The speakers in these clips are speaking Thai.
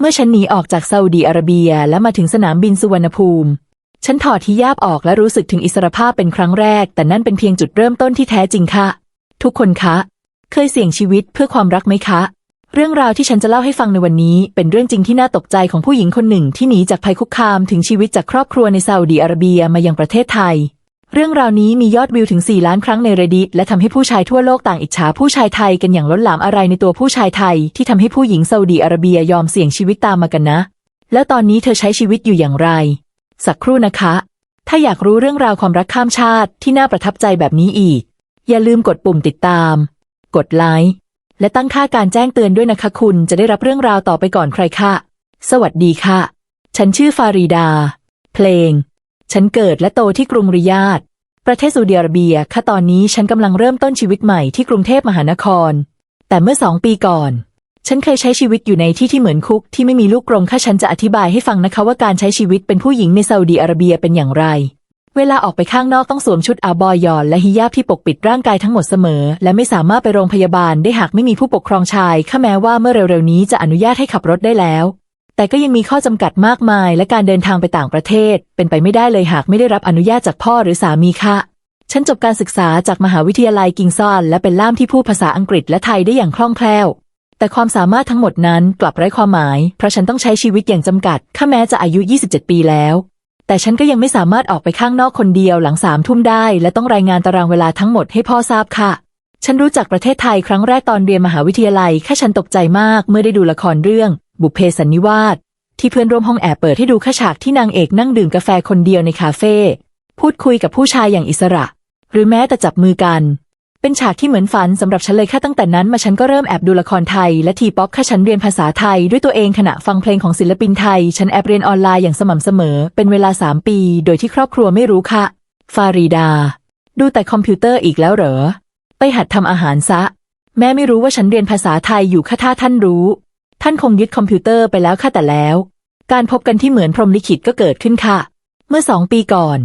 เมื่อฉันหนีออกจากซาอุดีอาระเบียและมาถึงสนามบินสุวรรณภูมิ ฉันถอดฮิญาบออกและรู้สึกถึงอิสรภาพเป็นครั้งแรก แต่นั่นเป็นเพียงจุดเริ่มต้นที่แท้จริงค่ะ ทุกคนคะ เคยเสี่ยงชีวิตเพื่อความรักไหมคะ เรื่องราวที่ฉันจะเล่าให้ฟังในวันนี้ เป็นเรื่องจริงที่น่าตกใจของผู้หญิงคนหนึ่งที่หนีจากภัยคุกคามถึงชีวิตจากครอบครัวในซาอุดีอาระเบียมายังประเทศไทย เรื่องราวนี้มียอดวิวถึง 4 ล้านครั้งใน Reddit และทำให้ผู้ชายทั่วโลกต่างอิจฉาผู้ชายไทยกันอย่างล้นหลามอะไรในตัวผู้ชายไทย ที่ทำให้ผู้หญิงซาอุดีอาระเบียยอมเสี่ยงชีวิตตามมากันนะ แล้วตอนนี้เธอใช้ชีวิตอยู่อย่างไร สักครู่นะคะ ถ้าอยากรู้เรื่องราวความรักข้ามชาติที่น่าประทับใจแบบนี้อีก อย่าลืมกดปุ่มติดตาม กดไลค์และตั้งค่าการแจ้งเตือนด้วยนะคะ คุณจะได้รับเรื่องราวต่อไปก่อนใครค่ะ สวัสดีค่ะ ฉันชื่อฟารีดา เพลง ฉันเกิดและโตที่กรุงริยาด ประเทศซาอุดิอาระเบียค่ะตอนนี้ฉันกำลังเริ่มต้นชีวิตใหม่ที่กรุงเทพมหานคร แต่เมื่อสองปีก่อน ฉันเคยใช้ชีวิตอยู่ในที่ที่เหมือนคุกที่ไม่มีลูกกรงค่ะฉันจะอธิบายให้ฟังนะคะว่าการใช้ชีวิตเป็นผู้หญิงในซาอุดีอาระเบียเป็นอย่างไร เวลาออกไปข้างนอกต้องสวมชุดอาบอยอน และฮิญาบที่ปกปิดร่างกายทั้งหมดเสมอ และไม่สามารถไปโรงพยาบาลได้หากไม่มีผู้ปกครองชายข้าแม้ว่าเมื่อเร็วๆนี้จะอนุญาตให้ขับรถได้แล้ว แต่ก็ยังมีข้อจำกัดมากมาย และการเดินทางไปต่างประเทศ เป็นไปไม่ได้เลยหากไม่ได้รับอนุญาตจากพ่อหรือสามีค่ะ ฉันจบการศึกษาจากมหาวิทยาลัยกิงซอน และเป็นล่ามที่พูดภาษาอังกฤษและไทยได้อย่างคล่องแคล่ว แต่ความสามารถทั้งหมดนั้นกลับไร้ความหมาย เพราะฉันต้องใช้ชีวิตอย่างจำกัดข้าแม้จะอายุ 27 ปีแล้ว แต่ฉันก็ยังไม่สามารถออกไปข้างนอกคนเดียวหลังสามทุ่มได้ และต้องรายงานตารางเวลาทั้งหมดให้พ่อทราบค่ะฉันรู้จักประเทศไทยครั้งแรกตอนเรียนมหาวิทยาลัยแค่ฉันตกใจมากเมื่อได้ดูละครเรื่อง บุพเพสันนิวาสที่เพื่อนร่วมห้องแอบเปิดให้ดูแค่ฉากที่นางเอกนั่งดื่มกาแฟคนเดียวในคาเฟ่พูดคุยกับผู้ชายอย่างอิสระ หรือแม้แต่จับมือกัน เป็นฉากที่เหมือนฝันสำหรับฉันเลยค่ะตั้งแต่นั้นมาฉันก็เริ่มแอบดูละครไทย และทีป๊อปค่ะฉันเรียนภาษาไทยด้วยตัวเองขณะฟังเพลงของศิลปินไทย ฉันแอบเรียนออนไลน์อย่างสม่ำเสมอ เป็นเวลาสามปี โดยที่ครอบครัวไม่รู้ค่ะ ฟารีดา ดูแต่คอมพิวเตอร์อีกแล้วเหรอ ไปหัดทำอาหารซะ แม่ไม่รู้ว่าฉันเรียนภาษาไทยอยู่ค่ะถ้าท่านรู้ ท่านคงยึดคอมพิวเตอร์ไปแล้วค่ะแต่แล้ว การพบกันที่เหมือนพรหมลิขิตก็เกิดขึ้นค่ะ เมื่อสองปีก่อน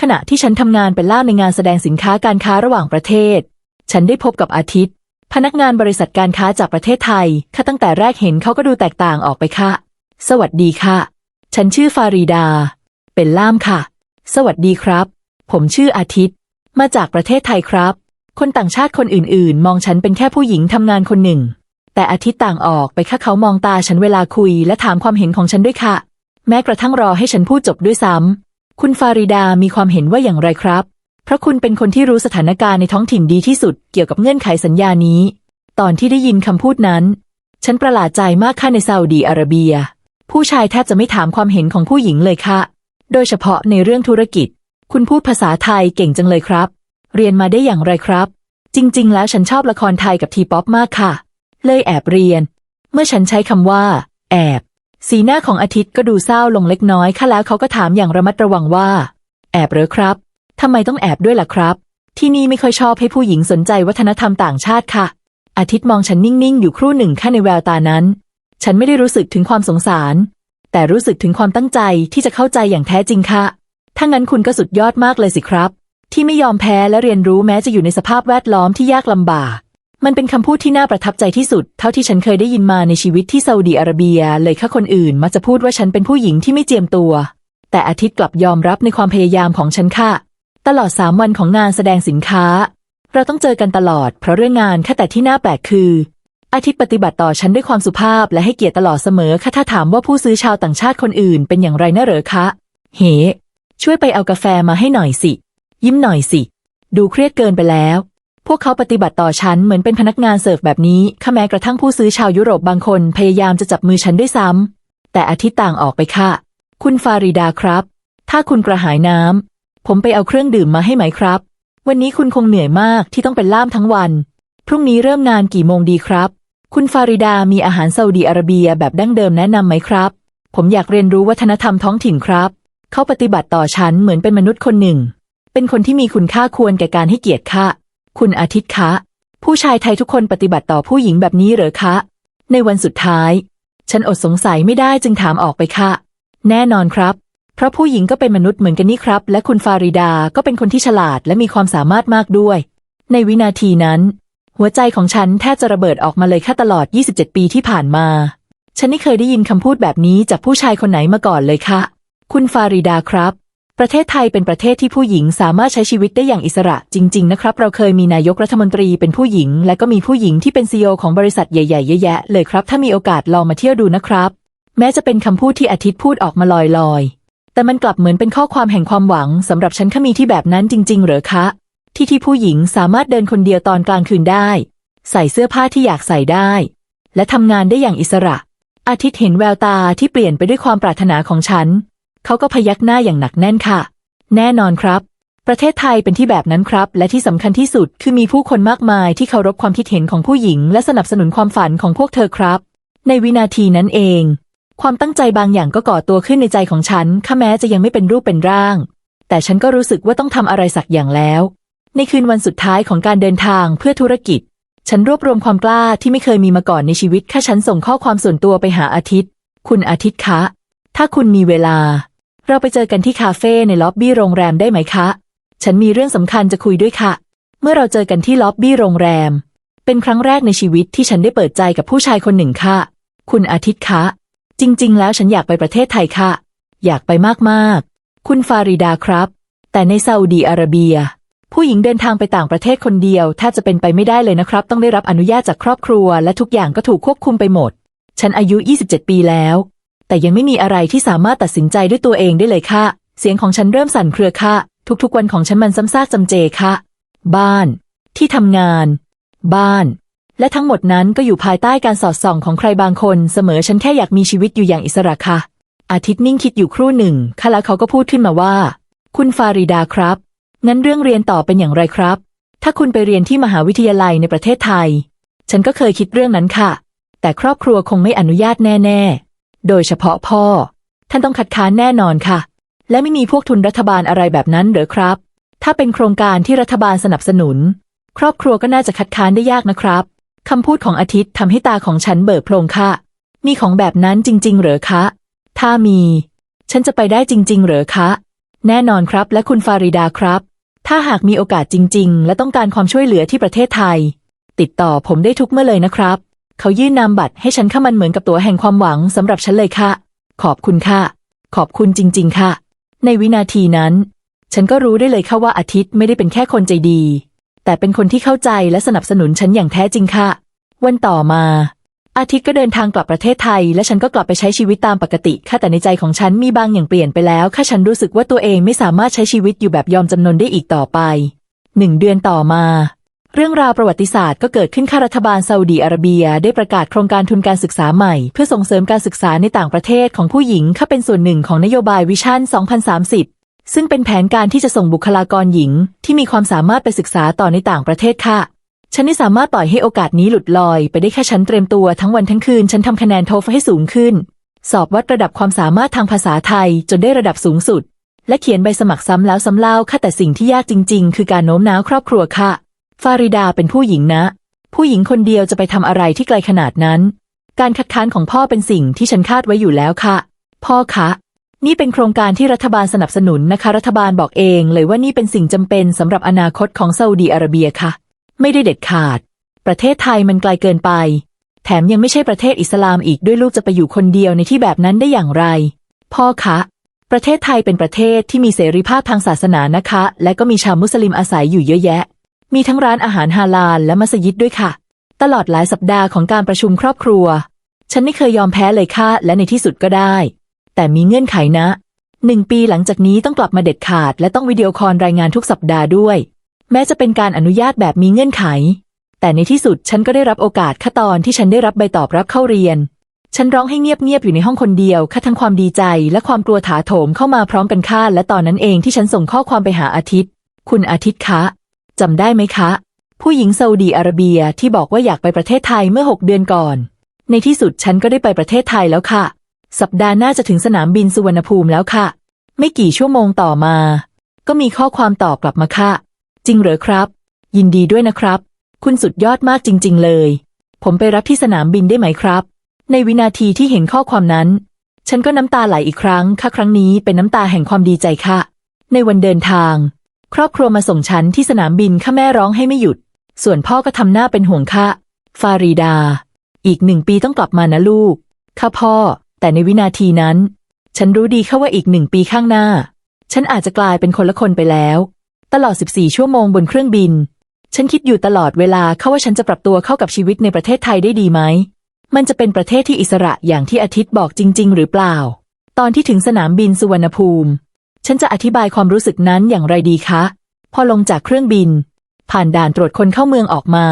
ขณะที่ฉันทำงานเป็นล่ามในงานแสดงสินค้าการค้าระหว่างประเทศ ฉันได้พบกับอาทิตย์ พนักงานบริษัทการค้าจากประเทศไทยค่ะตั้งแต่แรกเห็นเขาก็ดูแตกต่างออกไปค่ะ สวัสดีค่ะ ฉันชื่อฟารีดา เป็นล่ามค่ะ สวัสดีครับ ผมชื่ออาทิตย์ มาจากประเทศไทยครับ คนต่างชาติคนอื่นๆ มองฉันเป็นแค่ผู้หญิงทำงานคนหนึ่ง แต่อาทิตย์ต่างออกไปค่ะเขามองตาฉันเวลาคุย และถามความเห็นของฉันด้วยค่ะ แม้กระทั่งรอให้ฉันพูดจบด้วยซ้ำคุณฟาริดามีความเห็นว่าอย่างไรครับ เพราะคุณเป็นคนที่รู้สถานการณ์ในท้องถิ่นดีที่สุดเกี่ยวกับเงื่อนไขสัญญานี้ ตอนที่ได้ยินคำพูดนั้น ฉันประหลาดใจมากค่ะในซาอุดีอาระเบีย ผู้ชายแทบจะไม่ถามความเห็นของผู้หญิงเลยค่ะ โดยเฉพาะในเรื่องธุรกิจ คุณพูดภาษาไทยเก่งจังเลยครับ เรียนมาได้อย่างไรครับ จริง ๆ แล้วฉันชอบละครไทยกับทีป๊อปมากค่ะ เลยแอบเรียน เมื่อฉันใช้คำว่า แอบ สีหน้าของอาทิตย์ก็ดูเศร้าลงเล็กน้อยค่ะแล้วเขาก็ถามอย่างระมัดระวังว่า แอบหรือครับทำไมต้องแอบด้วยล่ะครับ ที่นี่ไม่ค่อยชอบให้ผู้หญิงสนใจวัฒนธรรมต่างชาติค่ะ อาทิตย์มองฉันนิ่งๆ อยู่ครู่หนึ่งค่ในแววตานั้น ฉันไม่ได้รู้สึกถึงความสงสาร แต่รู้สึกถึงความตั้งใจที่จะเข้าใจอย่างแท้จริงค่ะถ้างั้นคุณก็สุดยอดมากเลยสิครับ ที่ไม่ยอมแพ้และเรียนรู้แม้จะอยู่ในสภาพแวดล้อมที่ยากลำบาก มันเป็นคำพูดที่น่าประทับใจที่สุด เท่าที่ฉันเคยได้ยินมาในชีวิตที่ซาอุดีอาระเบีย เลยค่ะคนอื่นมักจะพูดว่าฉันเป็นผู้หญิงที่ไม่เจียมตัว แต่อาทิตย์กลับยอมรับในความพยายามของฉันค่ะ ตลอดสามวันของงานแสดงสินค้า เราต้องเจอกันตลอด เพราะเรื่องงานแค่แต่ที่น่าแปลกคือ อาทิตย์ปฏิบัติต่อฉันด้วยความสุภาพและให้เกียรติตลอดเสมอค่ะถ้าถามว่าผู้ซื้อชาวต่างชาติคนอื่น เป็นอย่างไรนะเหรอคะเฮช่วยไปเอากาแฟมาให้หน่อยสิ ยิ้มหน่อยสิ ดูเครียดเกินไปแล้ว พวกเขาปฏิบัติต่อฉันเหมือนเป็นพนักงานเสิร์ฟแบบนี้ค่ะแม้กระทั่งผู้ซื้อชาวยุโรปบางคนพยายามจะจับมือฉันด้วยซ้ำแต่อาทิตย์ต่างออกไปค่ะ คุณฟาริดาครับ ถ้าคุณกระหายน้ำผมไปเอาเครื่องดื่มมาให้ไหมครับ วันนี้คุณคงเหนื่อยมากที่ต้องเป็นล่ามทั้งวัน พรุ่งนี้เริ่มงานกี่โมงดีครับ คุณฟาริดามีอาหารซาอุดีอาระเบียแบบดั้งเดิมแนะนำไหมครับ ผมอยากเรียนรู้วัฒนธรรมท้องถิ่นครับ เขาปฏิบัติต่อฉันเหมือนเป็นมนุษย์คนหนึ่ง เป็นคนที่มีคุณค่าควรแก่การให้เกียรติค่ะ คุณอาทิตย์คะ ผู้ชายไทยทุกคนปฏิบัติต่อผู้หญิงแบบนี้เหรอคะ ในวันสุดท้าย ฉันอดสงสัยไม่ได้จึงถามออกไปค่ะ แน่นอนครับ เพราะผู้หญิงก็เป็นมนุษย์เหมือนกันนี่ครับ และคุณฟาริดาก็เป็นคนที่ฉลาดและมีความสามารถมากด้วย ในวินาทีนั้น หัวใจของฉันแทบจะระเบิดออกมาเลยค่ะตลอด 27 ปีที่ผ่านมา ฉันไม่เคยได้ยินคำพูดแบบนี้จากผู้ชายคนไหนมาก่อนเลยค่ะ คุณฟาริดาครับ ประเทศไทยเป็นประเทศที่ผู้หญิงสามารถใช้ชีวิตได้อย่างอิสระจริง ๆ นะครับ เราเคยมีนายกรัฐมนตรีเป็นผู้หญิง และก็มีผู้หญิงที่เป็นซีอของบริษัทใหญ่ๆเยอะแยะเลยครับ ถ้ามีโอกาสลองมาเที่ยวดูนะครับ แม้จะเป็นคำพูดที่อาทิตย์พูดออกมาลอยๆ แต่มันกลับเหมือนเป็นข้อความแห่งความหวังสำหรับฉันข้ามีที่แบบนั้นจริง ๆ เหรอคะ ที่ที่ผู้หญิงสามารถเดินคนเดียวตอนกลางคืนได้ ใส่เสื้อผ้าที่อยากใส่ได้ และทำงานได้อย่างอิสระ อาทิตย์เห็นแววตาที่เปลี่ยนไปด้วยความปรารถนาของฉัน เขาก็พยักหน้าอย่างหนักแน่นค่ะ แน่นอนครับ ประเทศไทยเป็นที่แบบนั้นครับ และที่สำคัญที่สุดคือมีผู้คนมากมายที่เคารพความคิดเห็นของผู้หญิง และสนับสนุนความฝันของพวกเธอครับ ในวินาทีนั้นเอง ความตั้งใจบางอย่างก็ก่อตัวขึ้นในใจของฉันข้าแม้จะยังไม่เป็นรูปเป็นร่าง แต่ฉันก็รู้สึกว่าต้องทำอะไรสักอย่างแล้ว ในคืนวันสุดท้ายของการเดินทางเพื่อธุรกิจ ฉันรวบรวมความกล้าที่ไม่เคยมีมาก่อนในชีวิตข้าฉันส่งข้อความส่วนตัวไปหาอาทิตย์ คุณอาทิตย์คะ ถ้าคุณมีเวลา เราไปเจอกันที่คาเฟ่ในล็อบบี้โรงแรมได้ไหมคะ ฉันมีเรื่องสำคัญจะคุยด้วยค่ะ เมื่อเราเจอกันที่ล็อบบี้โรงแรม เป็นครั้งแรกในชีวิตที่ฉันได้เปิดใจกับผู้ชายคนหนึ่งค่ะ คุณอาทิตย์คะ จริง ๆ แล้วฉันอยากไปประเทศไทยค่ะ อยากไปมากๆ คุณฟาริดาครับ แต่ในซาอุดีอาระเบีย ผู้หญิงเดินทางไปต่างประเทศคนเดียวแทบจะเป็นไปไม่ได้เลยนะครับ ต้องได้รับอนุญาตจากครอบครัว และทุกอย่างก็ถูกควบคุมไปหมด ฉันอายุ 27 ปีแล้ว แต่ยังไม่มีอะไรที่สามารถตัดสินใจด้วยตัวเองได้เลยค่ะ เสียงของฉันเริ่มสั่นเครือค่ะ ทุกๆวันของฉันมันซ้ำซากจำเจค่ะ บ้าน ที่ทำงาน บ้าน และทั้งหมดนั้นก็อยู่ภายใต้การสอดส่องของใครบางคนเสมอฉันแค่อยากมีชีวิตอยู่อย่างอิสระค่ะ อาทิตย์นิ่งคิดอยู่ครู่หนึ่งค่ะแล้วเขาก็พูดขึ้นมาว่า คุณฟาริดาครับงั้นเรื่องเรียนต่อเป็นอย่างไรครับ ถ้าคุณไปเรียนที่มหาวิทยาลัยในประเทศไทย ฉันก็เคยคิดเรื่องนั้นค่ะ แต่ครอบครัวคงไม่อนุญาตแน่ ๆ โดยเฉพาะพ่อ ท่านต้องคัดค้านแน่นอนค่ะ และไม่มีพวกทุนรัฐบาลอะไรแบบนั้นหรือครับ ถ้าเป็นโครงการที่รัฐบาลสนับสนุน ครอบครัวก็น่าจะคัดค้านได้ยากนะครับคำพูดของอาทิตย์ทำให้ตาของฉันเบิกโพลงค่ะ มีของแบบนั้นจริง ๆ เหรอคะ ถ้ามี ฉันจะไปได้จริง ๆ เหรอคะ แน่นอนครับและคุณฟาริดาครับ ถ้าหากมีโอกาสจริง ๆ และต้องการความช่วยเหลือที่ประเทศไทย ติดต่อผมได้ทุกเมื่อเลยนะครับ เขายื่นนามบัตรให้ฉันเข้ามันเหมือนกับตั๋วแห่งความหวังสำหรับฉันเลยค่ะ ขอบคุณค่ะ ขอบคุณจริง ๆ ค่ะ ในวินาทีนั้น ฉันก็รู้ได้เลยค่ะว่าอาทิตย์ไม่ได้เป็นแค่คนใจดี แต่เป็นคนที่เข้าใจและสนับสนุนฉันอย่างแท้จริงค่ะ วันต่อมา อาทิตย์ก็เดินทางกลับประเทศไทย และฉันก็กลับไปใช้ชีวิตตามปกติค่ะแต่ในใจของฉันมีบางอย่างเปลี่ยนไปแล้วค่ะฉันรู้สึกว่าตัวเองไม่สามารถใช้ชีวิตอยู่แบบยอมจำนนได้อีกต่อไปหนึ่งเดือนต่อมา เรื่องราวประวัติศาสตร์ก็เกิดขึ้นค่ะรัฐบาลซาอุดีอาระเบีย ได้ประกาศโครงการทุนการศึกษาใหม่ เพื่อส่งเสริมการศึกษาในต่างประเทศของผู้หญิงค่ะเป็นส่วนหนึ่งของนโยบายวิชั่น 2030 ซึ่งเป็นแผนการที่จะส่งบุคลากรหญิง ที่มีความสามารถไปศึกษาต่อในต่างประเทศค่ะ ฉันไม่สามารถปล่อยให้โอกาสนี้หลุดลอย ไปได้แค่ฉันเตรียมตัวทั้งวันทั้งคืน ฉันทำคะแนนโทฟให้สูงขึ้น สอบวัดระดับความสามารถทางภาษาไทย จนได้ระดับสูงสุด และเขียนใบสมัครซ้ำแล้วซ้ำเล่าค่ะแต่สิ่งที่ยากจริง ๆ คือการโน้มน้าวครอบครัวค่ะ ฟาริดาเป็นผู้หญิงนะ ผู้หญิงคนเดียวจะไปทำอะไรที่ไกลขนาดนั้น การคัดค้านของพ่อเป็นสิ่งที่ฉันคาดไว้อยู่แล้วค่ะ พ่อคะ นี่เป็นโครงการที่รัฐบาลสนับสนุนนะคะ รัฐบาลบอกเองเลยว่านี่เป็นสิ่งจำเป็นสำหรับอนาคตของซาอุดีอาระเบียค่ะ ไม่ได้เด็ดขาด ประเทศไทยมันไกลเกินไป แถมยังไม่ใช่ประเทศอิสลามอีกด้วยลูกจะไปอยู่คนเดียวในที่แบบนั้นได้อย่างไร พ่อคะประเทศไทยเป็นประเทศที่มีเสรีภาพทางศาสนานะคะ และก็มีชาวมุสลิมอาศัยอยู่เยอะแยะ มีทั้งร้านอาหารฮาลาลและมัสยิดด้วยค่ะ ตลอดหลายสัปดาห์ของการประชุมครอบครัว ฉันไม่เคยยอมแพ้เลยค่ะ และในที่สุดก็ได้ แต่มีเงื่อนไขนะหนึ่งปีหลังจากนี้ต้องกลับมาเด็ดขาด และต้องวิดีโอคอลรายงานทุกสัปดาห์ด้วย แม้จะเป็นการอนุญาตแบบมีเงื่อนไข แต่ในที่สุดฉันก็ได้รับโอกาสค่ะตอนที่ฉันได้รับใบตอบรับเข้าเรียน ฉันร้องให้เงียบๆอยู่ในห้องคนเดียวค่ะทั้งความดีใจ และความกลัวถาโถมเข้ามาพร้อมกันค่ะและตอนนั้นเองที่ฉันส่งข้อความไปหาอาทิตย์ คุณอาทิตย์คะ จำได้ไหมคะ ผู้หญิงซาอุดีอาระเบียที่บอกว่าอยากไปประเทศไทยเมื่อหกเดือนก่อน ในที่สุดฉันก็ได้ไปประเทศไทยแล้วค่ะ สัปดาห์หน้าจะถึงสนามบินสุวรรณภูมิแล้วค่ะ ไม่กี่ชั่วโมงต่อมา ก็มีข้อความตอบกลับมาค่ะ จริงเหรอครับ ยินดีด้วยนะครับ คุณสุดยอดมากจริง ๆ เลย ผมไปรับที่สนามบินได้ไหมครับ ในวินาทีที่เห็นข้อความนั้น ฉันก็น้ำตาไหลอีกครั้งค่ะครั้งนี้เป็นน้ำตาแห่งความดีใจค่ะ ในวันเดินทาง ครอบครัวมาส่งฉันที่สนามบินข้าแม่ร้องให้ไม่หยุด ส่วนพ่อก็ทำหน้าเป็นห่วงค่ะฟารีดา อีกหนึ่งปีต้องกลับมานะลูกค่ะพ่อ แต่ในวินาทีนั้น ฉันรู้ดีค่ะว่าอีกหนึ่งปีข้างหน้า ฉันอาจจะกลายเป็นคนละคนไปแล้ว ตลอด 14 ชั่วโมงบนเครื่องบิน ฉันคิดอยู่ตลอดเวลาค่ะว่าฉันจะปรับตัวเข้ากับชีวิตในประเทศไทยได้ดีไหม มันจะเป็นประเทศที่อิสระอย่างที่อาทิตย์บอกจริง ๆ หรือเปล่า ตอนที่ถึงสนามบินสุวรรณภูมิ ฉันจะอธิบายความรู้สึกนั้นอย่างไรดีคะ พอลงจากเครื่องบิน ผ่านด่านตรวจคนเข้าเมืองออกมา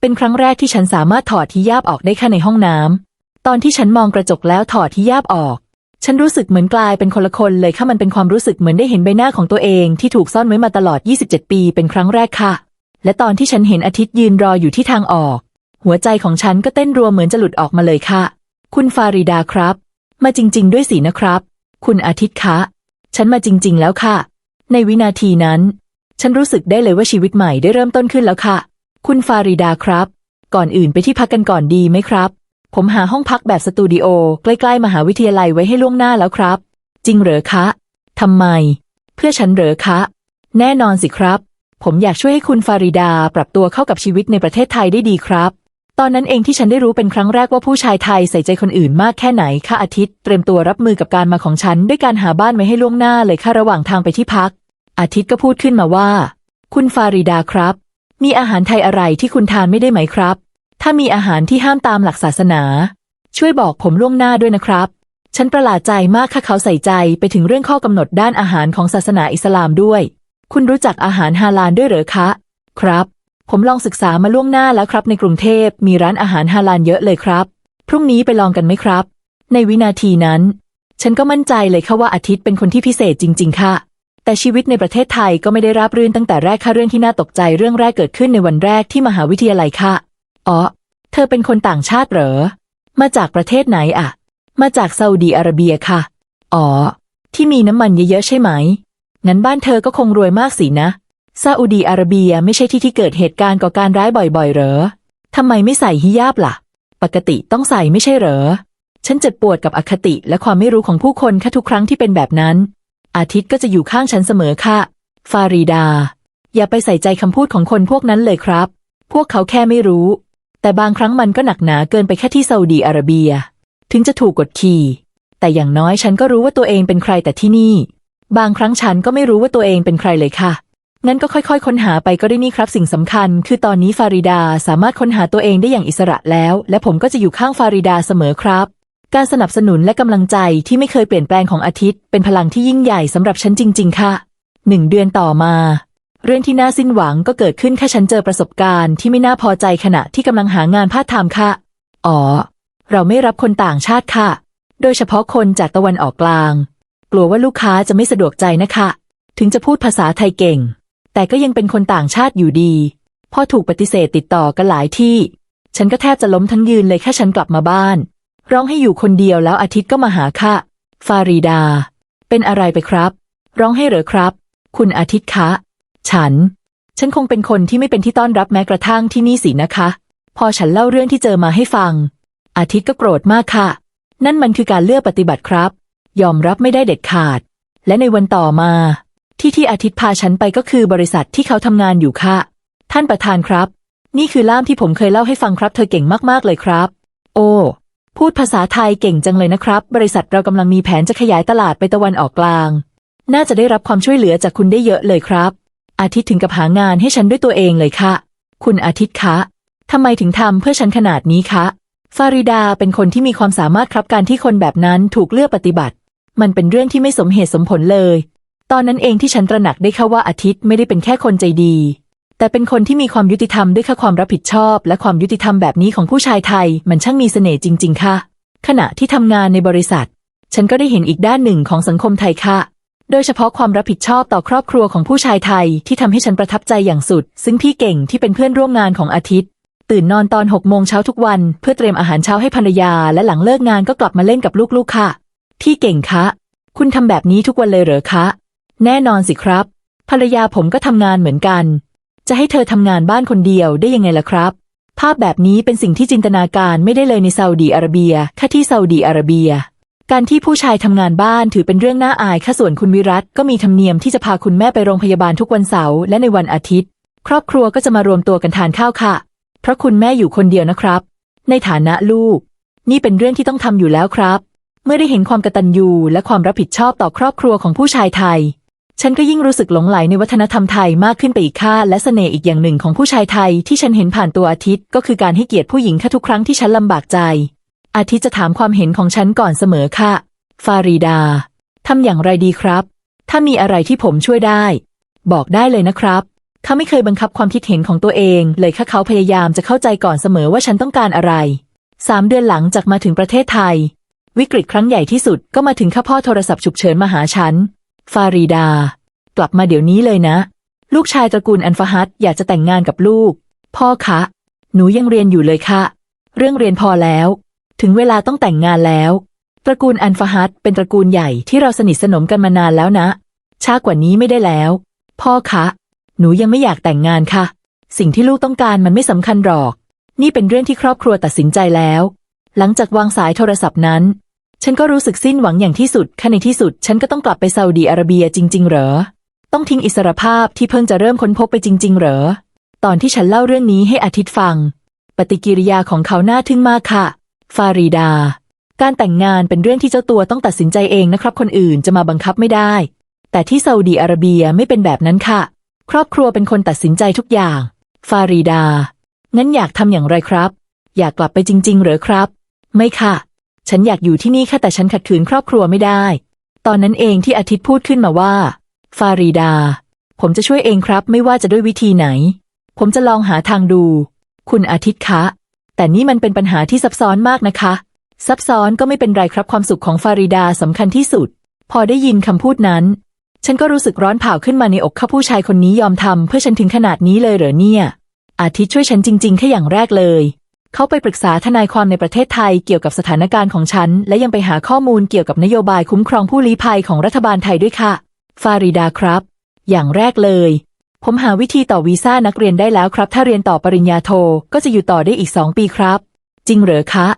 เป็นครั้งแรกที่ฉันสามารถถอดที่ยาบออกได้แค่ในห้องน้ำตอนที่ฉันมองกระจกแล้วถอดที่ยาบออก ฉันรู้สึกเหมือนกลายเป็นคนละคนเลยค่ะมันเป็นความรู้สึกเหมือนได้เห็นใบหน้าของตัวเองที่ถูกซ่อนไว้มาตลอด 27 ปีเป็นครั้งแรกค่ะ และตอนที่ฉันเห็นอาทิตย์ยืนรออยู่ที่ทางออก หัวใจของฉันก็เต้นรัวเหมือนจะหลุดออกมาเลยค่ะ คุณฟาริดาครับ มาจริง ๆ ด้วยสินะครับ คุณอาทิตย์คะ ฉันมาจริง ๆ แล้วค่ะ ในวินาทีนั้น ฉันรู้สึกได้เลยว่าชีวิตใหม่ได้เริ่มต้นขึ้นแล้วค่ะ คุณฟาริดาครับ ก่อนอื่นไปที่พักกันก่อนดีไหมครับ ผมหาห้องพักแบบสตูดิโอใกล้ๆมหาวิทยาลัยไว้ให้ล่วงหน้าแล้วครับ จริงเหรอคะทำไม เพื่อฉันเหรอคะ แน่นอนสิครับ ผมอยากช่วยให้คุณฟาริดาปรับตัวเข้ากับชีวิตในประเทศไทยได้ดีครับ ตอนนั้นเองที่ฉันได้รู้เป็นครั้งแรกว่าผู้ชายไทยใส่ใจคนอื่นมากแค่ไหนค่ะอาทิตย์เตรียมตัวรับมือกับการมาของฉัน ด้วยการหาบ้านไว้ให้ล่วงหน้าเลยค่ะระหว่างทางไปที่พัก อาทิตย์ก็พูดขึ้นมาว่า คุณฟาริดาครับ มีอาหารไทยอะไรที่คุณทานไม่ได้ไหมครับ ถ้ามีอาหารที่ห้ามตามหลักศาสนา ช่วยบอกผมล่วงหน้าด้วยนะครับ ฉันประหลาดใจมากค่ะเขาใส่ใจไปถึงเรื่องข้อกำหนดด้านอาหารของศาสนาอิสลามด้วย คุณรู้จักอาหารฮาลาลด้วยเหรอคะ ครับ ผมลองศึกษามาล่วงหน้าแล้วครับ ในกรุงเทพมีร้านอาหารฮาลาลเยอะเลยครับ พรุ่งนี้ไปลองกันไหมครับ ในวินาทีนั้น ฉันก็มั่นใจเลยค่ะว่าอาทิตย์เป็นคนที่พิเศษจริง ๆ ค่ะ แต่ชีวิตในประเทศไทยก็ไม่ได้ราบรื่นตั้งแต่แรกค่ะเรื่องที่น่าตกใจเรื่องแรกเกิดขึ้นในวันแรกที่มหาวิทยาลัยค่ะอ๋อเธอเป็นคนต่างชาติเหรอ มาจากประเทศไหนอะมาจากซาอุดีอาระเบียค่ะ อ๋อ ที่มีน้ำมันเยอะๆใช่ไหม งั้นบ้านเธอก็คงรวยมากสินะ ซาอุดีอาระเบียไม่ใช่ที่ที่เกิดเหตุการณ์ก่อการร้ายบ่อยๆ เหรอ ทำไมไม่ใส่ฮิญาบล่ะ ปกติต้องใส่ไม่ใช่เหรอ ฉันเจ็บปวดกับอคติและความไม่รู้ของผู้คนค่ะทุกครั้งที่เป็นแบบนั้น อาทิตย์ก็จะอยู่ข้างฉันเสมอค่ะ ฟารีดา อย่าไปใส่ใจคำพูดของคนพวกนั้นเลยครับ พวกเขาแค่ไม่รู้ แต่บางครั้งมันก็หนักหนาเกินไปแค่ที่ซาอุดีอาระเบีย ถึงจะถูกกดขี่แต่อย่างน้อยฉันก็รู้ว่าตัวเองเป็นใครแต่ที่นี่ บางครั้งฉันก็ไม่รู้ว่าตัวเองเป็นใครเลยค่ะ งั้นก็ค่อยๆ ค้นหาไปก็ได้นี่ครับ สิ่งสำคัญ คือตอนนี้ฟาริดาสามารถค้นหาตัวเองได้อย่างอิสระแล้ว และผมก็จะอยู่ข้างฟาริดาเสมอครับ การสนับสนุนและกำลังใจที่ไม่เคยเปลี่ยนแปลงของอาทิตย์ เป็นพลังที่ยิ่งใหญ่สำหรับฉันจริง ๆ ค่ะหนึ่งเดือนต่อมา เรื่องที่น่าสิ้นหวังก็เกิดขึ้นแค่ฉันเจอประสบการณ์ที่ไม่น่าพอใจขณะที่กำลังหางานพาร์ทไทม์ค่ะ อ๋อ เราไม่รับคนต่างชาติค่ะ โดยเฉพาะคนจากตะวันออกกลาง กลัวว่าลูกค้าจะไม่สะดวกใจนะคะ ถึงจะพูดภาษาไทยเก่ง แต่ก็ยังเป็นคนต่างชาติอยู่ดี พอถูกปฏิเสธติดต่อกันหลายที่ ฉันก็แทบจะล้มทั้งยืนเลยแค่ฉันกลับมาบ้าน ร้องให้อยู่คนเดียวแล้วอาทิตย์ก็มาหาค่ะ ฟารีดา เป็นอะไรไปครับ ร้องให้เหรอครับ คุณอาทิตย์คะ ฉัน ฉันคงเป็นคนที่ไม่เป็นที่ต้อนรับแม้กระทั่งที่นี่สินะคะ พอฉันเล่าเรื่องที่เจอมาให้ฟัง อาทิตย์ก็โกรธมากค่ะ นั่นมันคือการเลือกปฏิบัติครับ ยอมรับไม่ได้เด็ดขาด และในวันต่อมา ที่ที่อาทิตย์พาฉันไปก็คือบริษัทที่เขาทำงานอยู่ค่ะ ท่านประธานครับ นี่คือล่ามที่ผมเคยเล่าให้ฟังครับเธอเก่งมากๆเลยครับ โอ้พูดภาษาไทยเก่งจังเลยนะครับ บริษัทเรากำลังมีแผนจะขยายตลาดไปตะวันออกกลาง น่าจะได้รับความช่วยเหลือจากคุณได้เยอะเลยครับ อาทิตย์ถึงกับหางานให้ฉันด้วยตัวเองเลยค่ะ คุณอาทิตย์คะทำไมถึงทำเพื่อฉันขนาดนี้คะฟาริดาเป็นคนที่มีความสามารถครับการที่คนแบบนั้นถูกเลือกปฏิบัติ มันเป็นเรื่องที่ไม่สมเหตุสมผลเลย ตอนนั้นเองที่ฉันตระหนักได้ค่ะว่าอาทิตย์ไม่ได้เป็นแค่คนใจดี แต่เป็นคนที่มีความยุติธรรมด้วยค่ะความรับผิดชอบ และความยุติธรรมแบบนี้ของผู้ชายไทย มันช่างมีเสน่ห์จริง ๆ ค่ะ ขณะที่ทำงานในบริษัท ฉันก็ได้เห็นอีกด้านหนึ่งของสังคมไทยค่ะ โดยเฉพาะความรับผิดชอบต่อครอบครัวของผู้ชายไทยที่ทำให้ฉันประทับใจอย่างสุด ซึ่งพี่เก่งที่เป็นเพื่อนร่วมงานของอาทิตย์ตื่นนอนตอนหกโมงเช้าทุกวัน เพื่อเตรียมอาหารเช้าให้ภรรยา และหลังเลิกงานก็กลับมาเล่นกับลูกๆค่ะ พี่เก่งคะ คุณทำแบบนี้ทุกวันเลยเหรอคะ แน่นอนสิครับ ภรรยาผมก็ทำงานเหมือนกัน จะให้เธอทำงานบ้านคนเดียวได้ยังไงล่ะครับ ภาพแบบนี้เป็นสิ่งที่จินตนาการไม่ได้เลยในซาอุดีอาระเบียค่ะที่ซาอุดีอาระเบีย การที่ผู้ชายทำงานบ้านถือเป็นเรื่องน่าอายค่ะส่วนคุณวิรัตก็มีธรรมเนียมที่จะพาคุณแม่ไปโรงพยาบาลทุกวันเสาร์และในวันอาทิตย์ ครอบครัวก็จะมารวมตัวกันทานข้าวค่ะ เพราะคุณแม่อยู่คนเดียวนะครับ ในฐานะลูก นี่เป็นเรื่องที่ต้องทำอยู่แล้วครับ เมื่อได้เห็นความกตัญญูและความรับผิดชอบต่อครอบครัวของผู้ชายไทย ฉันก็ยิ่งรู้สึกหลงไหลในวัฒนธรรมไทยมากขึ้นไปอีกค่าและเสน่ห์อีกอย่างหนึ่งของผู้ชายไทยที่ฉันเห็นผ่านตัวอาทิตย์ ก็คือการให้เกียรติผู้หญิงค่ะทุกครั้งที่ฉันลำบากใจ อาทิตย์จะถามความเห็นของฉันก่อนเสมอค่ะ ฟารีดาทำอย่างไรดีครับ ถ้ามีอะไรที่ผมช่วยได้ บอกได้เลยนะครับเขาไม่เคยบังคับความคิดเห็นของตัวเอง เลยค่ะเขาพยายามจะเข้าใจก่อนเสมอว่าฉันต้องการอะไรสามเดือนหลังจากมาถึงประเทศไทย วิกฤตครั้งใหญ่ที่สุดก็มาถึงข้าพ่อโทรศัพท์ฉุกเฉินมาหาฉัน ฟารีดา กลับมาเดี๋ยวนี้เลยนะ ลูกชายตระกูลอันฟาฮัดอยากจะแต่งงานกับลูก พ่อคะ หนูยังเรียนอยู่เลยค่ะ เรื่องเรียนพอแล้ว ถึงเวลาต้องแต่งงานแล้ว ตระกูลอันฟาฮัดเป็นตระกูลใหญ่ที่เราสนิทสนมกันมานานแล้วนะ ช้ากว่านี้ไม่ได้แล้ว พ่อคะ หนูยังไม่อยากแต่งงานค่ะ สิ่งที่ลูกต้องการมันไม่สำคัญหรอก นี่เป็นเรื่องที่ครอบครัวตัดสินใจแล้ว หลังจากวางสายโทรศัพท์นั้น ฉันก็รู้สึกสิ้นหวังอย่างที่สุดค่ะในที่สุด ฉันก็ต้องกลับไปซาอุดีอาระเบียจริง ๆ เหรอ ต้องทิ้งอิสรภาพที่เพิ่งจะเริ่มค้นพบไปจริง ๆ เหรอ ตอนที่ฉันเล่าเรื่องนี้ให้อาทิตย์ฟัง ปฏิกิริยาของเขาน่าทึ่งมากค่ะ ฟารีดา การแต่งงานเป็นเรื่องที่เจ้าตัวต้องตัดสินใจเองนะครับ คนอื่นจะมาบังคับไม่ได้ แต่ที่ซาอุดีอาระเบียไม่เป็นแบบนั้นค่ะ ครอบครัวเป็นคนตัดสินใจทุกอย่าง ฟารีดา งั้นอยากทำอย่างไรครับ อยากกลับไปจริง ๆ เหรอครับ ไม่ค่ะ ฉันอยากอยู่ที่นี่ค่ะแต่ฉันขัดขืนครอบครัวไม่ได้ ตอนนั้นเองที่อาทิตย์พูดขึ้นมาว่า ฟารีดา ผมจะช่วยเองครับไม่ว่าจะด้วยวิธีไหน ผมจะลองหาทางดู คุณอาทิตย์คะ แต่นี่มันเป็นปัญหาที่ซับซ้อนมากนะคะ ซับซ้อนก็ไม่เป็นไรครับความสุขของฟาริดาสำคัญที่สุด พอได้ยินคำพูดนั้น ฉันก็รู้สึกร้อนเผาขึ้นมาในอกข้าผู้ชายคนนี้ยอมทำเพื่อฉันถึงขนาดนี้เลยเหรอเนี่ย อาทิตย์ช่วยฉันจริงๆแค่อย่างแรกเลย เขาไปปรึกษาทนายความในประเทศไทยเกี่ยวกับสถานการณ์ของฉัน และยังไปหาข้อมูลเกี่ยวกับนโยบายคุ้มครองผู้ลี้ภัยของรัฐบาลไทยด้วยค่ะ ฟาริดาครับ อย่างแรกเลย ผมหาวิธีต่อวีซ่านักเรียนได้แล้วครับ ถ้าเรียนต่อปริญญาโทก็จะอยู่ต่อได้อีกสองปีครับ จริงเหรอคะ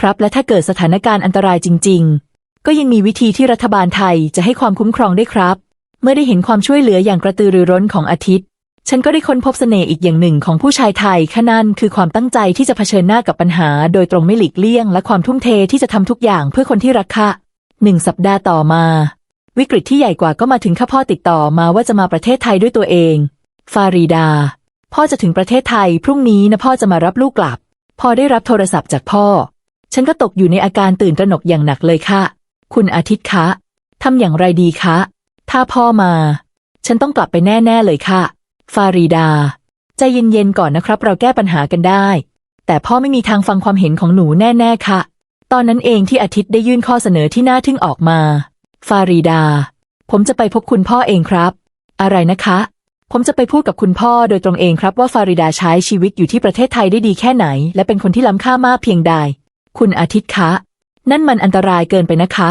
ครับ และถ้าเกิดสถานการณ์อันตรายจริง ๆ ก็ยังมีวิธีที่รัฐบาลไทยจะให้ความคุ้มครองได้ครับ เมื่อได้เห็นความช่วยเหลืออย่างกระตือรือร้นของอาทิตย์ ฉันก็ได้ค้นพบเสน่ห์อีกอย่างหนึ่งของผู้ชายไทยค่ะนั่นคือความตั้งใจที่จะเผชิญหน้ากับปัญหา โดยตรงไม่หลีกเลี่ยง และความทุ่มเทที่จะทำทุกอย่างเพื่อคนที่รักค่ะหนึ่งสัปดาห์ต่อมา วิกฤตที่ใหญ่กว่าก็มาถึงข้าพ่อติดต่อมาว่าจะมาประเทศไทยด้วยตัวเอง ฟารีดา พ่อจะถึงประเทศไทย พรุ่งนี้นะพ่อจะมารับลูกกลับ พอได้รับโทรศัพท์จากพ่อ ฉันก็ตกอยู่ในอาการตื่นตระหนกอย่างหนักเลยค่ะ คุณอาทิตย์คะทำอย่างไรดีคะ ถ้าพ่อมา ฉันต้องกลับไปแน่ ๆ เลยค่ะ ฟารีดา ใจเย็นๆก่อนนะครับ เราแก้ปัญหากันได้ แต่พ่อไม่มีทางฟังความเห็นของหนูแน่ ๆ ค่ะ ตอนนั้นเองที่อาทิตย์ได้ยื่นข้อเสนอที่น่าทึ่งออกมา ฟารีดา ผมจะไปพบคุณพ่อเองครับ อะไรนะคะ ผมจะไปพูดกับคุณพ่อโดยตรงเองครับว่าฟาริดาใช้ชีวิตอยู่ที่ประเทศไทยได้ดีแค่ไหน และเป็นคนที่ล้ำค่ามากเพียงใด คุณอาทิตย์คะ นั่นมันอันตรายเกินไปนะคะ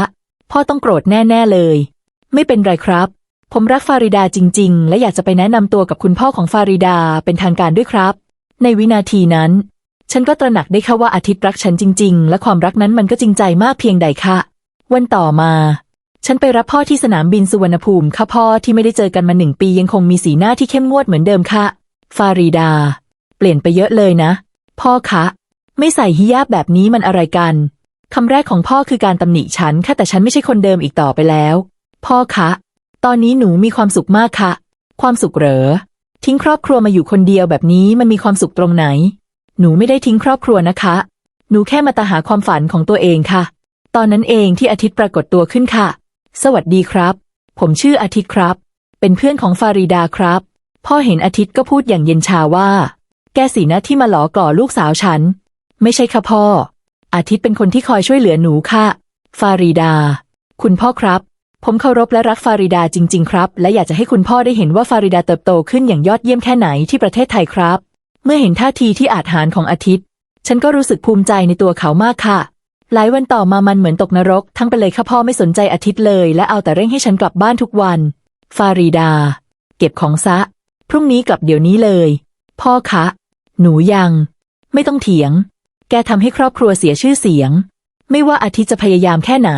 พ่อต้องโกรธแน่ ๆเลย ไม่เป็นไรครับ ผมรักฟาริดาจริง ๆ และอยากจะไปแนะนำตัวกับคุณพ่อของฟาริดาเป็นทางการด้วยครับ ในวินาทีนั้น ฉันก็ตระหนักได้ค่ะว่าอาทิตย์รักฉันจริง ๆ และความรักนั้นมันก็จริงใจมากเพียงใดค่ะ วันต่อมา ฉันไปรับพ่อที่สนามบินสุวรรณภูมิค่ะพ่อที่ไม่ได้เจอกันมาหนึ่งปียังคงมีสีหน้าที่เข้มงวดเหมือนเดิมค่ะ ฟารีดา เปลี่ยนไปเยอะเลยนะ พ่อคะไม่ใส่ฮิญาบแบบนี้มันอะไรกันคำแรกของพ่อคือการตำหนิฉันค่ะแต่ฉันไม่ใช่คนเดิมอีกต่อไปแล้ว พ่อคะ ตอนนี้หนูมีความสุขมากค่ะ ความสุขเหรอ ทิ้งครอบครัวมาอยู่คนเดียวแบบนี้มันมีความสุขตรงไหน หนูไม่ได้ทิ้งครอบครัวนะคะ หนูแค่มาตาหาความฝันของตัวเองค่ะ ตอนนั้นเองที่อาทิตย์ปรากฏตัวขึ้นค่ะ สวัสดีครับ ผมชื่ออาทิตย์ครับ เป็นเพื่อนของฟารีดาครับ พ่อเห็นอาทิตย์ก็พูดอย่างเย็นชาว่า แกสีนะที่มาหลอกล่อลูกสาวฉัน ไม่ใช่ค่ะพ่อ อาทิตย์เป็นคนที่คอยช่วยเหลือหนูค่ะ ฟารีดา คุณพ่อครับ ผมเคารพและรักฟาริดาจริง ๆ ครับ และอยากจะให้คุณพ่อได้เห็นว่าฟาริดาเติบโตขึ้นอย่างยอดเยี่ยมแค่ไหนที่ประเทศไทยครับ เมื่อเห็นท่าทีที่อาจหารของอาทิตย์ ฉันก็รู้สึกภูมิใจในตัวเขามากค่ะ หลายวันต่อมามันเหมือนตกนรก ทั้งไปเลยค่ะพ่อไม่สนใจอาทิตย์เลย และเอาแต่เร่งให้ฉันกลับบ้านทุกวัน ฟารีดา เก็บของซะ พรุ่งนี้กลับเดี๋ยวนี้เลย พ่อคะ หนูยัง ไม่ต้องเถียง แกทำให้ครอบครัวเสียชื่อเสียง ไม่ว่าอาทิตย์จะพยายามแค่ไหน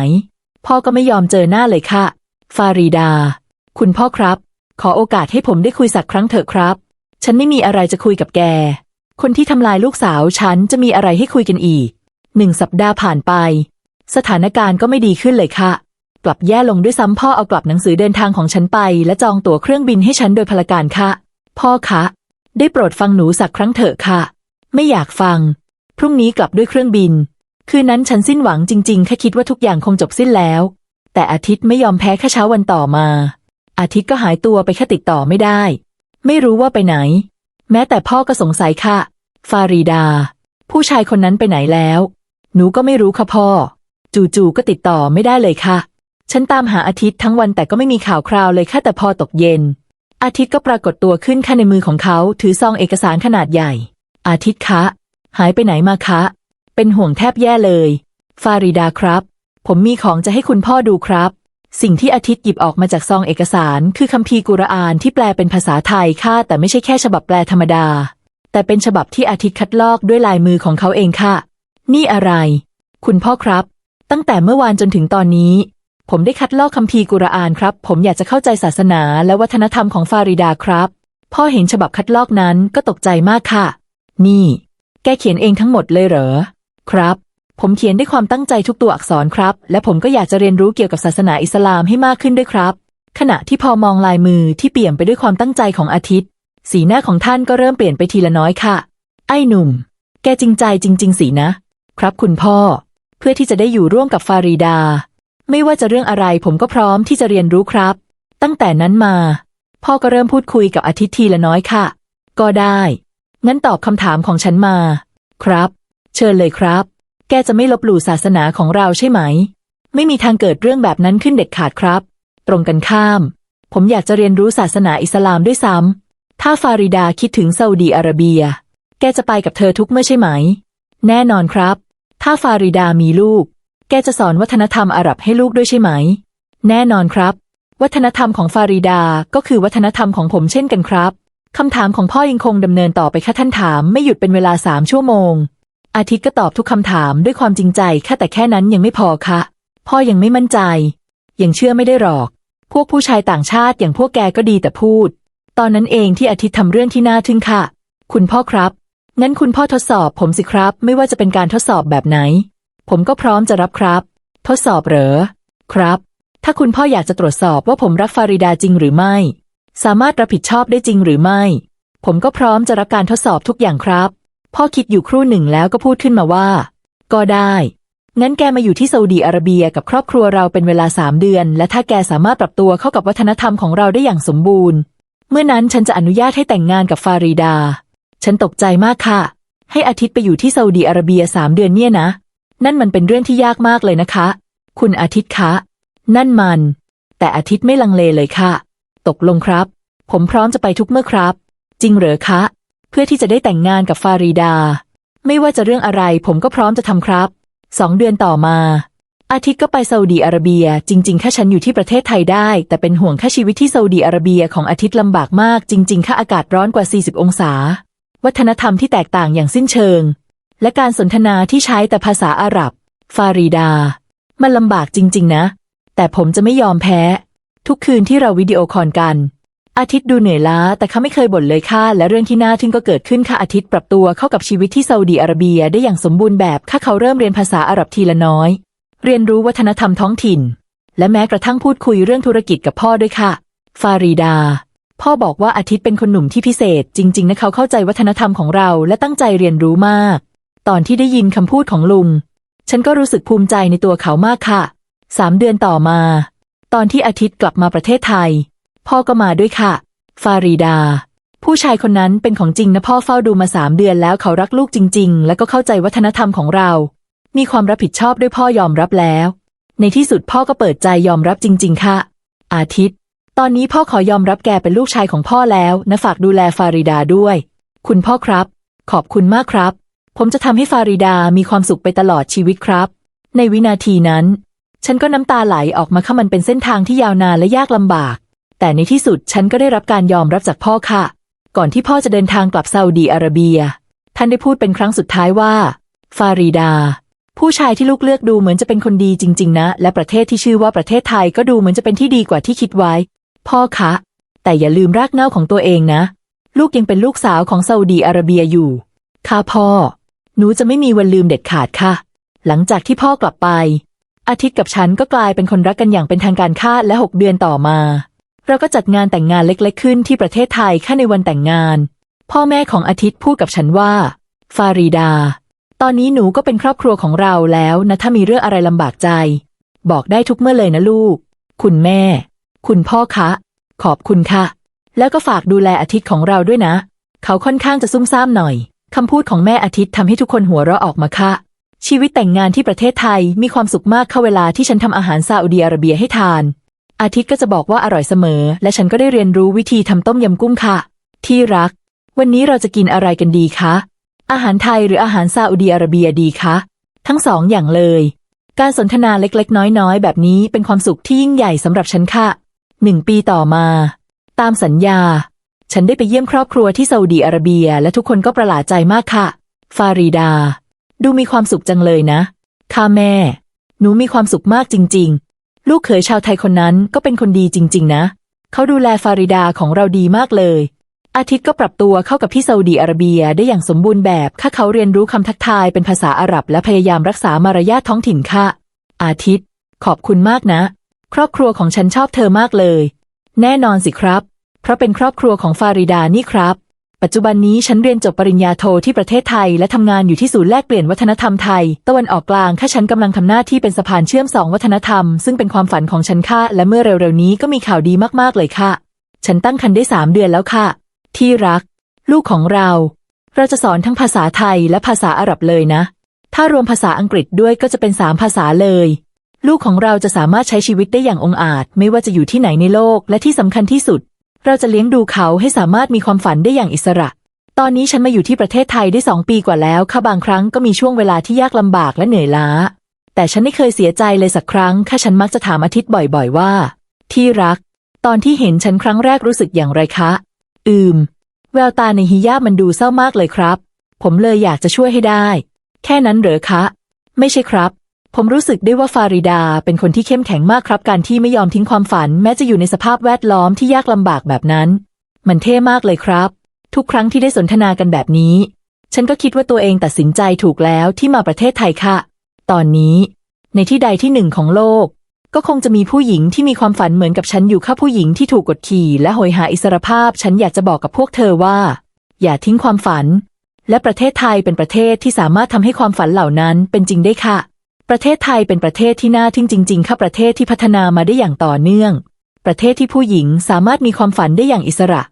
พ่อก็ไม่ยอมเจอหน้าเลยค่ะ ฟารีดา คุณพ่อครับ ขอโอกาสให้ผมได้คุยสักครั้งเถอะครับ ฉันไม่มีอะไรจะคุยกับแก คนที่ทำลายลูกสาวฉันจะมีอะไรให้คุยกันอีก หนึ่งสัปดาห์ผ่านไป สถานการณ์ก็ไม่ดีขึ้นเลยค่ะ กลับแย่ลงด้วยซ้ำพ่อเอากลับหนังสือเดินทางของฉันไป และจองตั๋วเครื่องบินให้ฉันโดยพลการค่ะ พ่อคะ ได้โปรดฟังหนูสักครั้งเถอะค่ะ ไม่อยากฟัง พรุ่งนี้กลับด้วยเครื่องบิน คืนนั้นฉันสิ้นหวังจริงๆแค่คิดว่าทุกอย่างคงจบสิ้นแล้ว แต่อาทิตย์ไม่ยอมแพ้แค่เช้าวันต่อมา อาทิตย์ก็หายตัวไปแค่ติดต่อไม่ได้ ไม่รู้ว่าไปไหน แม้แต่พ่อก็สงสัยค่ะ ฟารีดา ผู้ชายคนนั้นไปไหนแล้ว หนูก็ไม่รู้ค่ะพ่อ จู่ๆก็ติดต่อไม่ได้เลยค่ะ ฉันตามหาอาทิตย์ทั้งวันแต่ก็ไม่มีข่าวคราวเลยค่ะแต่พอตกเย็น อาทิตย์ก็ปรากฏตัวขึ้นค่ะในมือของเขา ถือซองเอกสารขนาดใหญ่ อาทิตย์คะ หายไปไหนมาคะ เป็นห่วงแทบแย่เลย ฟาริดาครับ ผมมีของจะให้คุณพ่อดูครับ สิ่งที่อาทิตย์หยิบออกมาจากซองเอกสาร คือคัมภีร์กุรอานที่แปลเป็นภาษาไทยค่ะ แต่ไม่ใช่แค่ฉบับแปลธรรมดา แต่เป็นฉบับที่อาทิตย์คัดลอกด้วยลายมือของเขาเองค่ะ นี่อะไร คุณพ่อครับ ตั้งแต่เมื่อวานจนถึงตอนนี้ ผมได้คัดลอกคัมภีร์กุรอานครับ ผมอยากจะเข้าใจศาสนาและวัฒนธรรมของฟาริดาครับพ่อเห็นฉบับคัดลอกนั้นก็ตกใจมากค่ะ นี่ แกเขียนเองทั้งหมดเลยเหรอ ครับ ผมเขียนด้วยความตั้งใจทุกตัวอักษรครับ และผมก็อยากจะเรียนรู้เกี่ยวกับศาสนาอิสลามให้มากขึ้นด้วยครับ ขณะที่พอมองลายมือที่เปี่ยมไปด้วยความตั้งใจของอาทิตย์ สีหน้าของท่านก็เริ่มเปลี่ยนไปทีละน้อยค่ะ ไอ้หนุ่ม แกจริงใจจริง ๆ สินะ ครับคุณพ่อ เพื่อที่จะได้อยู่ร่วมกับฟารีดา ไม่ว่าจะเรื่องอะไรผมก็พร้อมที่จะเรียนรู้ครับ ตั้งแต่นั้นมา พ่อก็เริ่มพูดคุยกับอาทิตย์ทีละน้อยค่ะ ก็ได้ งั้นตอบคำถามของฉันมา ครับ เชิญเลยครับ แกจะไม่ลบหลู่ศาสนาของเราใช่ไหม ไม่มีทางเกิดเรื่องแบบนั้นขึ้นเด็ดขาดครับ ตรงกันข้าม ผมอยากจะเรียนรู้ศาสนาอิสลามด้วยซ้ำ ถ้าฟาริดาคิดถึงซาอุดีอาระเบีย แกจะไปกับเธอทุกเมื่อใช่ไหม แน่นอนครับ ถ้าฟาริดามีลูก แกจะสอนวัฒนธรรมอาหรับให้ลูกด้วยใช่ไหม แน่นอนครับ วัฒนธรรมของฟาริดาก็คือวัฒนธรรมของผมเช่นกันครับคำถามของพ่อยังคงดำเนินต่อไปค่ะท่านถามไม่หยุดเป็นเวลาสามชั่วโมง อาทิตย์ก็ตอบทุกคำถามด้วยความจริงใจแค่แต่แค่นั้นยังไม่พอค่ะพ่อยังไม่มั่นใจ ยังเชื่อไม่ได้หรอก พวกผู้ชายต่างชาติอย่างพวกแกก็ดีแต่พูด ตอนนั้นเองที่อาทิตย์ทำเรื่องที่น่าทึ่งค่ะ คุณพ่อครับ งั้นคุณพ่อทดสอบผมสิครับ ไม่ว่าจะเป็นการทดสอบแบบไหน ผมก็พร้อมจะรับครับ ทดสอบเหรอ ครับ ถ้าคุณพ่ออยากจะตรวจสอบว่าผมรักฟาริดาจริงหรือไม่ สามารถรับผิดชอบได้จริงหรือไม่ ผมก็พร้อมจะรับการทดสอบทุกอย่างครับ พ่อคิดอยู่ครู่หนึ่งแล้วก็พูดขึ้นมาว่า ก็ได้ งั้นแกมาอยู่ที่ซาอุดีอาระเบียกับครอบครัวเราเป็นเวลาสามเดือน และถ้าแกสามารถปรับตัวเข้ากับวัฒนธรรมของเราได้อย่างสมบูรณ์ เมื่อนั้นฉันจะอนุญาตให้แต่งงานกับฟาริดา ฉันตกใจมากค่ะ ให้อาทิตย์ไปอยู่ที่ซาอุดีอาระเบียสามเดือนเนี่ยนะ นั่นมันเป็นเรื่องที่ยากมากเลยนะคะ คุณอาทิตย์คะ นั่นมัน แต่อาทิตย์ไม่ลังเลเลยค่ะ ตกลงครับ ผมพร้อมจะไปทุกเมื่อครับ จริงเหรอคะ เพื่อที่จะได้แต่งงานกับฟารีดา ไม่ว่าจะเรื่องอะไรผมก็พร้อมจะทำครับ สองเดือนต่อมา อาทิตย์ก็ไปซาอุดีอาระเบีย จริงๆแค่ฉันอยู่ที่ประเทศไทยได้ แต่เป็นห่วงแค่ชีวิตที่ซาอุดีอาระเบียของอาทิตย์ลำบากมาก จริง ๆ ค่าอากาศร้อนกว่า 40 องศา วัฒนธรรมที่แตกต่างอย่างสิ้นเชิง และการสนทนาที่ใช้แต่ภาษาอาหรับ ฟารีดา มันลำบากจริง ๆ นะ แต่ผมจะไม่ยอมแพ้ ทุกคืนที่เราวิดีโอคอลกัน อาทิตย์ดูเหนื่อยล้า แต่เขาไม่เคยบ่นเลยค่ะ และเรื่องที่น่าทึ่งก็เกิดขึ้นค่ะอาทิตย์ปรับตัวเข้ากับชีวิตที่ซาอุดีอาระเบียได้อย่างสมบูรณ์แบบค่ะเขาเริ่มเรียนภาษาอาหรับทีละน้อย เรียนรู้วัฒนธรรมท้องถิ่น และแม้กระทั่งพูดคุยเรื่องธุรกิจกับพ่อด้วยค่ะ ฟารีดา พ่อบอกว่าอาทิตย์เป็นคนหนุ่มที่พิเศษ จริง ๆ นะเขาเข้าใจวัฒนธรรมของเรา และตั้งใจเรียนรู้มาก ตอนที่ได้ยินคำพูดของลุง ฉันก็รู้สึกภูมิใจในตัวเขามากค่ะสามเดือนต่อมา ตอนที่อาทิตย์กลับมาประเทศไทย พ่อก็มาด้วยค่ะ ฟารีดา ผู้ชายคนนั้นเป็นของจริงนะพ่อเฝ้าดูมาสามเดือนแล้วเขารักลูกจริง ๆ และก็เข้าใจวัฒนธรรมของเรา มีความรับผิดชอบด้วยพ่อยอมรับแล้ว ในที่สุดพ่อก็เปิดใจยอมรับจริง ๆ ค่ะ อาทิตย์ ตอนนี้พ่อขอยอมรับแกเป็นลูกชายของพ่อแล้วนะฝากดูแลฟาริดาด้วย คุณพ่อครับ ขอบคุณมากครับ ผมจะทำให้ฟาริดามีความสุขไปตลอดชีวิตครับ ในวินาทีนั้น ฉันก็น้ำตาไหลออกมาค่ะมันเป็นเส้นทางที่ยาวนานและยากลำบาก แต่ในที่สุดฉันก็ได้รับการยอมรับจากพ่อค่ะ ก่อนที่พ่อจะเดินทางกลับซาอุดีอาระเบีย ท่านได้พูดเป็นครั้งสุดท้ายว่า ฟารีดา ผู้ชายที่ลูกเลือกดูเหมือนจะเป็นคนดีจริง ๆ นะ และประเทศที่ชื่อว่าประเทศไทยก็ดูเหมือนจะเป็นที่ดีกว่าที่คิดไว้ พ่อคะ แต่อย่าลืมรากเหง้าของตัวเองนะ ลูกยังเป็นลูกสาวของซาอุดีอาระเบียอยู่ ค่ะพ่อ หนูจะไม่มีวันลืมเด็ดขาดค่ะ หลังจากที่พ่อกลับไป อาทิตย์กับฉันก็กลายเป็นคนรักกันอย่างเป็นทางการค่าและหกเดือนต่อมา เราก็จัดงานแต่งงานเล็กๆขึ้นที่ประเทศไทยค่าในวันแต่งงาน พ่อแม่ของอาทิตย์พูดกับฉันว่า ฟารีดา ตอนนี้หนูก็เป็นครอบครัวของเราแล้วนะถ้ามีเรื่องอะไรลำบากใจ บอกได้ทุกเมื่อเลยนะลูก คุณแม่ คุณพ่อคะ ขอบคุณค่ะ แล้วก็ฝากดูแลอาทิตย์ของเราด้วยนะ เขาค่อนข้างจะซุ่มซ่ามหน่อยคำพูดของแม่อาทิตย์ทำให้ทุกคนหัวเราะออกมาค่ะ ชีวิตแต่งงานที่ประเทศไทยมีความสุขมากเข้าเวลาที่ฉันทำอาหารซาอุดิอาระเบียให้ทาน อาทิตย์ก็จะบอกว่าอร่อยเสมอ และฉันก็ได้เรียนรู้วิธีทำต้มยำกุ้งค่ะ ที่รัก วันนี้เราจะกินอะไรกันดีคะ อาหารไทยหรืออาหารซาอุดิอาระเบียดีคะ ทั้งสองอย่างเลย การสนทนาเล็กๆ น้อยๆ แบบนี้เป็นความสุขที่ยิ่งใหญ่สำหรับฉันค่ะหนึ่งปีต่อมา ตามสัญญา ฉันได้ไปเยี่ยมครอบครัวที่ซาอุดีอาระเบีย และทุกคนก็ประหลาดใจมากค่ะ ฟารีดา ดูมีความสุขจังเลยนะ ค่ะแม่ หนูมีความสุขมากจริงๆ ลูกเขยชาวไทยคนนั้นก็เป็นคนดีจริง ๆ นะ เขาดูแลฟาริดาของเราดีมากเลย อาทิตย์ก็ปรับตัวเข้ากับที่ซาอุดีอาระเบียได้อย่างสมบูรณ์แบบค่าเขาเรียนรู้คำทักทายเป็นภาษาอาหรับ และพยายามรักษามารยาทท้องถิ่นค่ะ อาทิตย์ ขอบคุณมากนะ ครอบครัวของฉันชอบเธอมากเลย แน่นอนสิครับ เพราะเป็นครอบครัวของฟาริดานี่ครับ ปัจจุบันนี้ฉันเรียนจบปริญญาโทที่ประเทศไทย และทำงานอยู่ที่ศูนย์แลกเปลี่ยนวัฒนธรรมไทย ตะวันออกกลางค่ะฉันกำลังทำหน้าที่เป็นสะพานเชื่อมสองวัฒนธรรม ซึ่งเป็นความฝันของฉันค่ะและเมื่อเร็วๆนี้ก็มีข่าวดีมากๆเลยค่ะ ฉันตั้งครรภ์ได้สามเดือนแล้วค่ะ ที่รัก ลูกของเรา เราจะสอนทั้งภาษาไทยและภาษาอาหรับเลยนะ ถ้ารวมภาษาอังกฤษด้วยก็จะเป็นสามภาษาเลยลูกของเราจะสามารถใช้ชีวิตได้อย่างองอาจ ไม่ว่าจะอยู่ที่ไหนในโลก และที่สำคัญที่สุด เราจะเลี้ยงดูเขาให้สามารถมีความฝันได้อย่างอิสระ ตอนนี้ฉันมาอยู่ที่ประเทศไทยได้สองปีกว่าแล้วค่ะบางครั้งก็มีช่วงเวลาที่ยากลำบากและเหนื่อยล้า แต่ฉันไม่เคยเสียใจเลยสักครั้งค่ะฉันมักจะถามอาทิตย์บ่อย ๆ ว่า ที่รัก ตอนที่เห็นฉันครั้งแรกรู้สึกอย่างไรคะ อืม แววตาในฮิญาบมันดูเศร้ามากเลยครับ ผมเลยอยากจะช่วยให้ได้ แค่นั้นเหรอคะ ไม่ใช่ครับ ผมรู้สึกได้ว่าฟาริดาเป็นคนที่เข้มแข็งมากครับ การที่ไม่ยอมทิ้งความฝัน แม้จะอยู่ในสภาพแวดล้อมที่ยากลำบากแบบนั้น มันเท่มากเลยครับ ทุกครั้งที่ได้สนทนากันแบบนี้ ฉันก็คิดว่าตัวเองตัดสินใจถูกแล้วที่มาประเทศไทยค่ะ ตอนนี้ ในที่ใดที่หนึ่งของโลก ก็คงจะมีผู้หญิงที่มีความฝันเหมือนกับฉันอยู่ค่ะผู้หญิงที่ถูกกดขี่และโหยหาอิสรภาพ ฉันอยากจะบอกกับพวกเธอว่า อย่าทิ้งความฝัน และประเทศไทยเป็นประเทศที่สามารถทำให้ความฝันเหล่านั้นเป็นจริงได้ค่ะ ประเทศไทยเป็นประเทศที่น่าทึ่งจริง ๆ ค่ะประเทศที่พัฒนามาได้อย่างต่อเนื่อง ประเทศที่ผู้หญิงสามารถมีความฝันได้อย่างอิสระ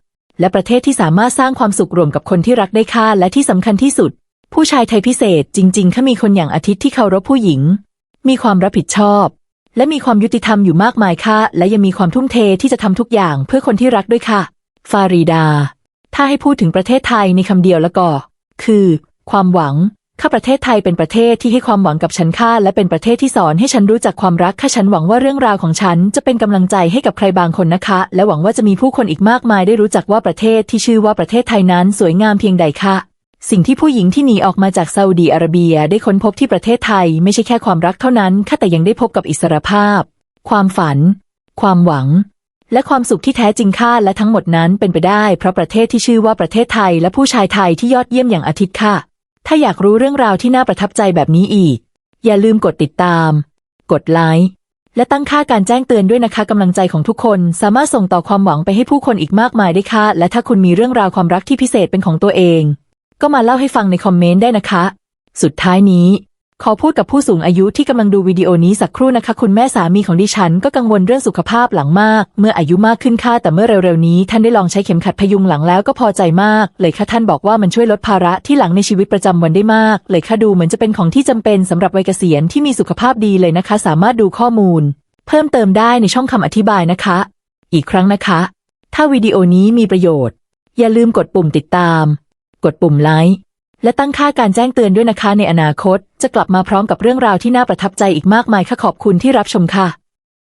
และประเทศที่สามารถสร้างความสุขรวมกับคนที่รักได้ค่ะและที่สำคัญที่สุด ผู้ชายไทยพิเศษจริงๆค่ะมีคนอย่างอาทิตย์ที่เคารพผู้หญิง มีความรับผิดชอบ และมีความยุติธรรมอยู่มากมายค่ะ และยังมีความทุ่มเทที่จะทำทุกอย่างเพื่อคนที่รักด้วยค่ะ ฟารีดา ถ้าให้พูดถึงประเทศไทยในคำเดียวแล้วก็ คือ ความหวัง ข้าประเทศไทยเป็นประเทศที่ให้ความหวังกับฉันค่าและเป็นประเทศที่สอนให้ฉันรู้จักความรักค่ะฉันหวังว่าเรื่องราวของฉันจะเป็นกำลังใจให้กับใครบางคนนะคะ และหวังว่าจะมีผู้คนอีกมากมายได้รู้จักว่าประเทศที่ชื่อว่าประเทศไทยนั้นสวยงามเพียงใดค่ะสิ่งที่ผู้หญิงที่หนีออกมาจากซาอุดีอาระเบียได้ค้นพบที่ประเทศไทย ไม่ใช่แค่ความรักเท่านั้นค่ะแต่ยังได้พบกับอิสรภาพ ความฝัน ความหวัง และความสุขที่แท้จริงค่ะและทั้งหมดนั้นเป็นไปได้ เพราะประเทศที่ชื่อว่าประเทศไทย และผู้ชายไทยที่ยอดเยี่ยมอย่างอาทิตย์ค่ะ ถ้าอยากรู้เรื่องราวที่น่าประทับใจแบบนี้อีก อย่าลืมกดติดตาม กดไลค์ และตั้งค่าการแจ้งเตือนด้วยนะคะกำลังใจของทุกคนสามารถส่งต่อความหวังไปให้ผู้คนอีกมากมายได้ค่ะ และถ้าคุณมีเรื่องราวความรักที่พิเศษเป็นของตัวเอง ก็มาเล่าให้ฟังในคอมเมนต์ได้นะคะ สุดท้ายนี้ ขอพูดกับผู้สูงอายุที่กำลังดูวิดีโอนี้สักครู่นะคะ คุณแม่สามีของดิฉันก็กังวลเรื่องสุขภาพหลังมาก เมื่ออายุมากขึ้นค่ะแต่เมื่อเร็วๆนี้ ท่านได้ลองใช้เข็มขัดพยุงหลังแล้วก็พอใจมาก เลยค่ะท่านบอกว่ามันช่วยลดภาระที่หลังในชีวิตประจำวันได้มาก เลยค่ะดูเหมือนจะเป็นของที่จำเป็นสำหรับวัยเกษียณที่มีสุขภาพดีเลยนะคะ สามารถดูข้อมูล เพิ่มเติมได้ในช่องคำอธิบายนะคะ อีกครั้งนะคะ ถ้าวิดีโอนี้มีประโยชน์ อย่าลืมกดปุ่มติดตาม กดปุ่มไลค์ และตั้งค่าการแจ้งเตือนด้วยนะคะในอนาคต จะกลับมาพร้อมกับเรื่องราวที่น่าประทับใจอีกมากมายค่ะขอบคุณที่รับชมค่ะ